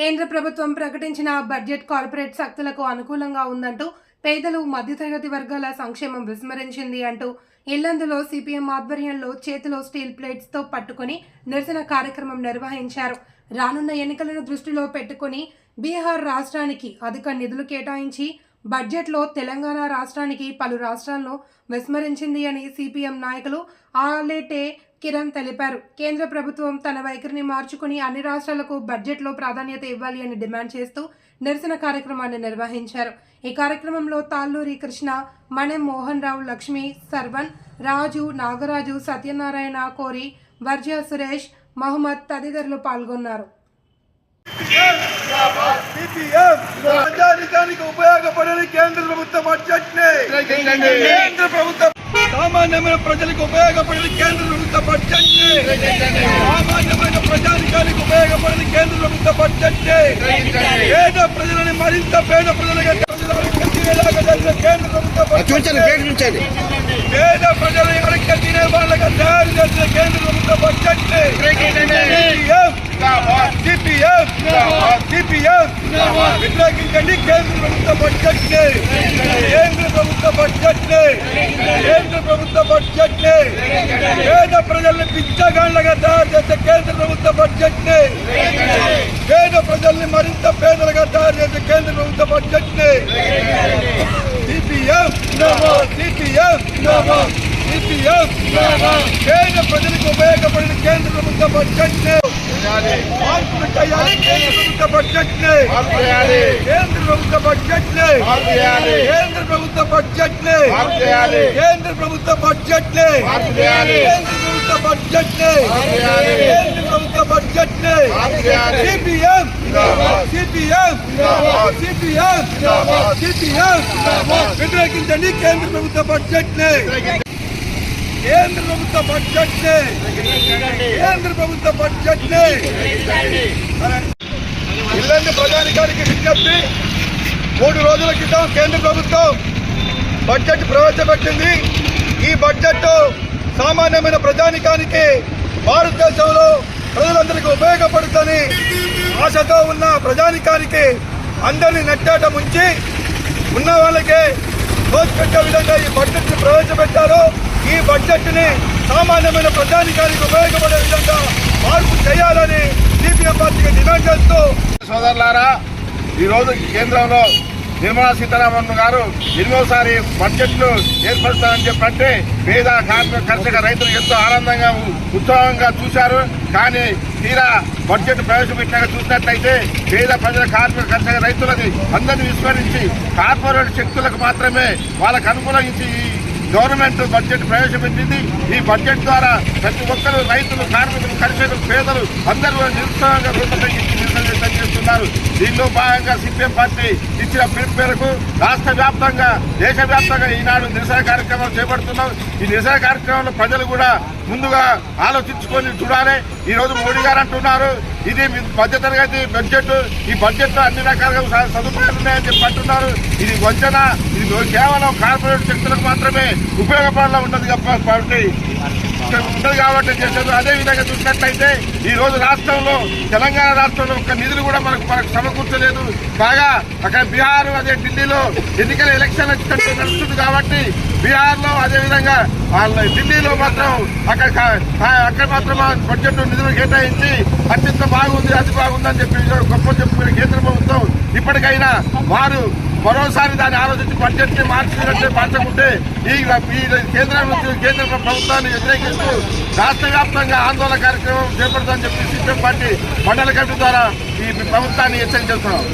కేంద్ర ప్రభుత్వం ప్రకటించిన బడ్జెట్ కార్పొరేట్ శక్తులకు అనుకూలంగా ఉందంటూ పేదలు మధ్యతరగతి వర్గాల సంక్షేమం విస్మరించింది అంటూ ఇల్లందులో సిపిఎం ఆధ్వర్యంలో చేతిలో స్టీల్ ప్లేట్స్తో పట్టుకుని నిరసన కార్యక్రమం నిర్వహించారు. రానున్న ఎన్నికలను దృష్టిలో పెట్టుకుని బీహార్ రాష్ట్రానికి అధిక నిధులు కేటాయించి బడ్జెట్లో తెలంగాణ రాష్ట్రానికి పలు రాష్ట్రాలను విస్మరించింది అని సిపిఎం నాయకులు ఆలేటే కిరణ్ తెలిపారు. కేంద్ర ప్రభుత్వం తన వైఖరిని మార్చుకుని అన్ని రాష్ట్రాలకు బడ్జెట్లో ప్రాధాన్యత ఇవ్వాలి అని డిమాండ్ చేస్తూ నిరసన కార్యక్రమాన్ని నిర్వహించారు. ఈ కార్యక్రమంలో తాళ్ళూరి కృష్ణ మణెం మోహన్ రావు లక్ష్మి సర్వన్ రాజు నాగరాజు సత్యనారాయణ కోరి వర్జ సురేష్ మహమ్మద్ తదితరులు పాల్గొన్నారు. ఉపయోగపడని కేంద్ర ప్రభుత్వ బడ్జెట్ని కేంద్ర ప్రభుత్వం సామాన్యమైన ప్రజలకు ఉపయోగపడని కేంద్ర ప్రభుత్వ బడ్జెట్ సామాన్యమైన ప్రజానికానికి ఉపయోగపడని కేంద్ర ప్రభుత్వ బడ్జెట్ పేద ప్రజలని మరింత పేద ప్రజలుగా కేంద్ర ప్రభుత్వ పేద ప్రజలు ఎవరికి తినే వాళ్ళగా తయారు చేసిన కేంద్ర ప్రభుత్వ బడ్జెట్ సిపిఎం సిపిఎం వ్యతిరేకించండి కేంద్ర ప్రభుత్వ బడ్జెట్ కేంద్ర ప్రభుత్వ బడ్జెట్ని కేంద్ర ప్రభుత్వ బడ్జెట్ని పేద ప్రజల్ని పిచ్చగాళ్ళగా తయారు చేసే కేంద్ర ప్రభుత్వ బడ్జెట్ని పేద ప్రజల్ని మరింత పేదలుగా తయారు చేసే కేంద్ర ప్రభుత్వ బడ్జెట్ని సిపిఎం సిపిఎం. సిపిఎం పేద ప్రజలకు ఉపయోగపడిన కేంద్ర ప్రభుత్వ బడ్జెట్ మార్పులు చేయాలి కేంద్ర ప్రభుత్వ బడ్జెట్ కేంద్ర ప్రభుత్వ బడ్జెట్ కేంద్ర ప్రభుత్వ బడ్జెట్ కేంద్ర ప్రభుత్వ బడ్జెట్ కేంద్ర ప్రభుత్వ బడ్జెట్ కేంద్ర ప్రభుత్వ budget CPM CPM CPM CPM వ్యతిరేకించండి కేంద్ర ప్రభుత్వ బడ్జెట్ కేంద్ర ప్రభుత్వ బడ్జెట్ కేంద్ర ప్రభుత్వ బడ్జెట్ ఇల్లంది ప్రజానికానికి విజ్ఞప్తి. మూడు రోజుల క్రితం కేంద్ర ప్రభుత్వం బడ్జెట్ ప్రవేశపెట్టింది. ఈ బడ్జెట్ సామాన్యమైన ప్రజానికానికి భారతదేశంలో ప్రజలందరికీ ఉపయోగపడుతుందని ఆశతో ఉన్న ప్రజానికానికి అందరినీ నెట్టాట ముంచి ఉన్న వాళ్ళకే దోచిపెట్టే విధంగా ఈ బడ్జెట్ ప్రవేశపెట్టారు. ఈ బడ్జెట్ని సామాన్యమైన ప్రజానికానికి ఉపయోగపడే విధంగా మార్పు చేయాలని సిపిఎం పార్టీకి డిమాండ్ చేస్తూ సోదరులారా ఈరోజు కేంద్రంలో నిర్మలా సీతారామన్ గారు ఎనిమిదోసారి బడ్జెట్లు ఏర్పరుస్తారని చెప్పంటే పేద కార్మిక కర్షక రైతులు ఎంతో ఆనందంగా ఉత్సాహంగా చూశారు. కానీ తీరా బడ్జెట్ ప్రవేశపెట్టినాక చూసినట్లయితే పేద ప్రజల కార్మిక కర్షక రైతులని అందరినీ విస్మరించి కార్పొరేట్ శక్తులకు మాత్రమే వాళ్ళకు అనుకూలించి ఈ గవర్నమెంట్ బడ్జెట్ ప్రవేశపెట్టింది. ఈ బడ్జెట్ ద్వారా ప్రతి ఒక్కరు రైతులు కార్మికులు కర్షకులు పేదలు అందరూ నిరుత్సాహంగా రూపొందించి ఎక్కి నిరసన చేస్తున్నారు. దీనిలో భాగంగా సిపిఎం పార్టీ ఇచ్చిన పిలుపు మేరకు రాష్ట్ర వ్యాప్తంగా దేశ వ్యాప్తంగా ఈనాడు నిరసన కార్యక్రమాలు చేపడుతున్నాం. ఈ నిరసన కార్యక్రమంలో ప్రజలు కూడా ముందుగా ఆలోచించుకొని చూడాలి. ఈ రోజు మోడీ గారు అంటున్నారు. ఇది మధ్యతరగతి బడ్జెట్. ఈ బడ్జెట్లో అన్ని రకాలుగా సదుపాయాలు ఉన్నాయని చెప్పి అంటున్నారు. ఇది వంచన. ఇది కేవలం కార్పొరేట్ శక్తులకు మాత్రమే ఉపయోగపడాల ఉన్నది కాబట్టి ఉండదు కాబట్టి చేశారు. అదే విధంగా చూసినట్లయితే ఈ రోజు రాష్ట్రంలో తెలంగాణ రాష్ట్రంలో ఒక నిధులు కూడా మనకు మనకు సమకూర్చలేదు. కాగా అక్కడ బీహార్ అదే ఢిల్లీలో ఎన్నికల ఎలక్షన్ వచ్చినట్టు నడుస్తుంది కాబట్టి బీహార్లో అదేవిధంగా అదే విధంగా వాళ్ళ ఢిల్లీలో మాత్రం అక్కడ అక్కడ మాత్రం బడ్జెట్ నిధులు కేటాయించి అత్యంత బాగుంది అది బాగుందని చెప్పి గొప్ప చెప్పుకునే కేంద్ర ప్రభుత్వం ఇప్పటికైనా వారు మరోసారి దాన్ని ఆలోచించి బడ్జెట్ని మార్చినట్లే మార్చకుంటే ఈ ఈ కేంద్రం నుంచి కేంద్ర ప్రభుత్వాన్ని వ్యతిరేకిస్తూ రాష్ట్ర వ్యాప్తంగా ఆందోళన కార్యక్రమం చేపడతామని చెప్పి సిపిఎం పార్టీ మండల కమిటీ ద్వారా ఈ ప్రభుత్వాన్ని హెచ్చరించేస్తున్నాం